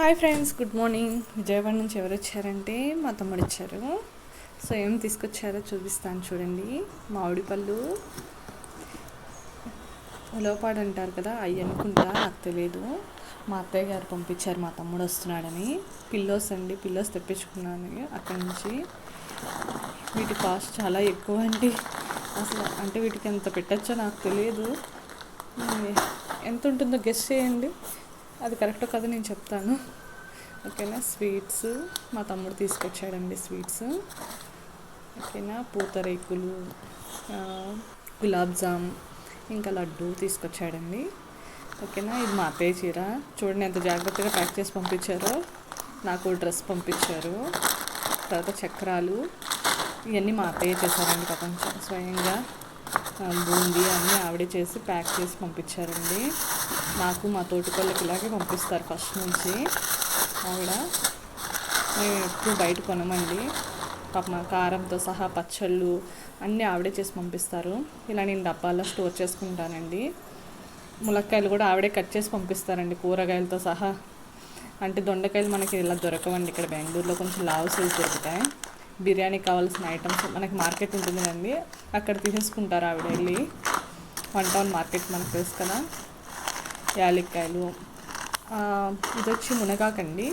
Hi friends good morning. Vijayawada నుంచి ఎవరు వచ్చారంటే మా తమ్ముడు వచ్చారు. సో ఏం తీసుకొచ్చారో చూపిస్తాను చూడండి. మామిడి పళ్ళు. ఉలవపాడు అంటారు కదా అవి అనుకుంటా నాకు తెలియదు. మా అత్తయ్య గారు పంపించారు మా తమ్ముడు వస్తున్నాడని. పిల్లోస్ అండి పిల్లోస్ తెప్పించుకున్నాను అక్కడి నుంచి. వీటి కాస్ట్ చాలా ఎక్కువ అండి. అసలు అంటే వీటికి ఎంత పెట్టచ్చో నాకు తెలియదు. ఎంత ఉంటుందో గెస్ట్ చేయండి. అది కరెక్టో కదా నేను చెప్తాను. ఓకేనా? స్వీట్స్. మా తమ్ముడు తీసుకొచ్చాడండి స్వీట్స్. ఓకేనా? పూతరేకులు గులాబ్ జామ్ ఇంకా లడ్డు తీసుకొచ్చాడండి. ఓకేనా? ఇది మా అత్తయ్య చీర. చూడండి ఎంత జాగ్రత్తగా ప్యాక్ చేసి పంపించారో. నాకు డ్రెస్ పంపించారు. తర్వాత చక్రాలు. ఇవన్నీ మా అత్తయ్య చేశారండి ప్రపంచం స్వయంగా. బూందీ అన్నీ ఆవిడే చేసి ప్యాక్ చేసి పంపించారండి. నాకు మా తోటికోళ్ళకి ఇలాగే పంపిస్తారు ఫస్ట్ నుంచి. ఆవిడ మేము ఎప్పుడు బయట కొనమండి. పాప కారంతో సహా పచ్చళ్ళు అన్నీ ఆవిడే చేసి పంపిస్తారు. ఇలా నేను డబ్బాల్లో స్టోర్ చేసుకుంటానండి. ములక్కాయలు కూడా ఆవిడే కట్ చేసి పంపిస్తారండి కూరగాయలతో సహా. అంటే దొండకాయలు మనకి ఇలా దొరకవండి ఇక్కడ బెంగళూరులో కొంచెం లావు సైజు దొరుకుతాయి. బిర్యానీ కావాల్సిన ఐటమ్స్ మనకి మార్కెట్ ఉంటుంది కదండి అక్కడ తీసేసుకుంటారు ఆవిడ వెళ్ళి. వన్ టౌన్ మార్కెట్ మనకు తెలుసు కదా. యాలక్కాయలు. ఇది వచ్చి మునగాకండి.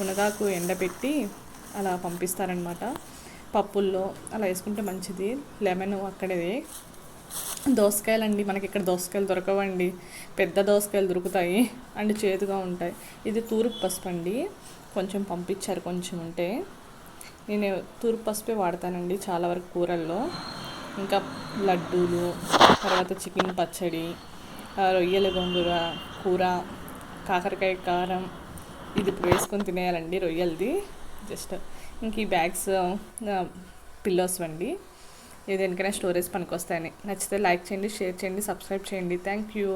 మునగాకు ఎండబెట్టి అలా పంపిస్తారనమాట పప్పుల్లో అలా వేసుకుంటే మంచిది. లెమన్ అక్కడే దోసకాయలు మనకి ఇక్కడ దోసకాయలు దొరకవండి. పెద్ద దోసకాయలు దొరుకుతాయి. అండ్ చేదుగా ఉంటాయి. ఇది తూర్పు పసుపు అండి. కొంచెం పంపించారు కొంచెం ఉంటే. నేను తూర్పు పసుపే వాడతానండి చాలా వరకు కూరల్లో. ఇంకా లడ్డూలు తర్వాత చికెన్ పచ్చడి రొయ్యల గొంగూర కూర కాకరకాయ కారం ఇది వేసుకొని తినేయాలండి రొయ్యలది. జస్ట్ ఇంక ఈ బ్యాగ్స్ పిల్లోస్ అండి ఏ దేనికైనా స్టోరేజ్ పనికొస్తాయని. నచ్చితే లైక్ చేయండి షేర్ చేయండి సబ్స్క్రైబ్ చేయండి. Thank you.